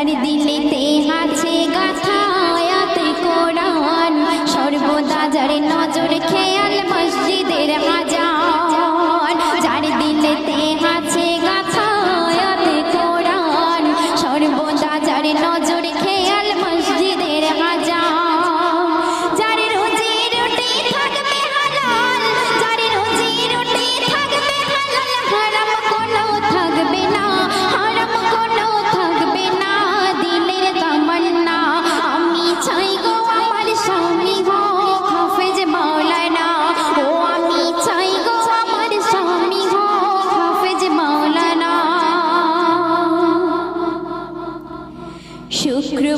যার দিলেতে আছে গাছ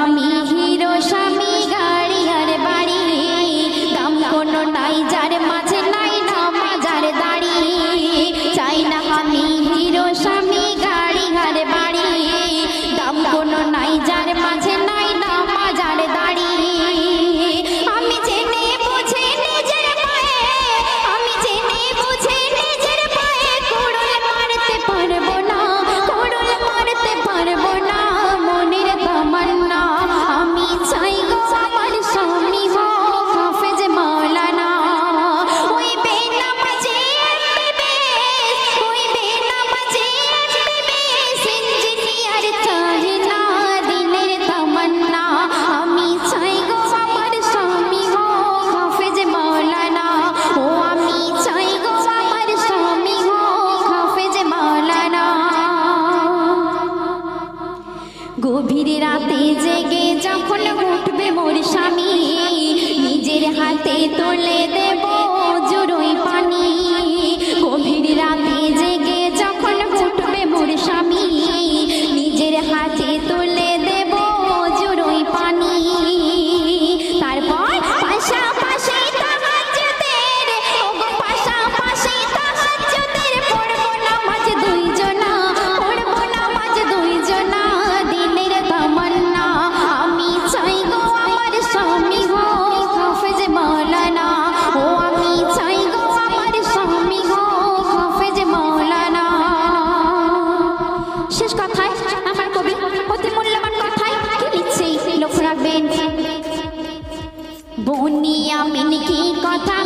আমি হিরো স্বামী গাড়ি আর বাড়ি। দাম কোনোটাই যার মা বুনিয়া মিনকি কথা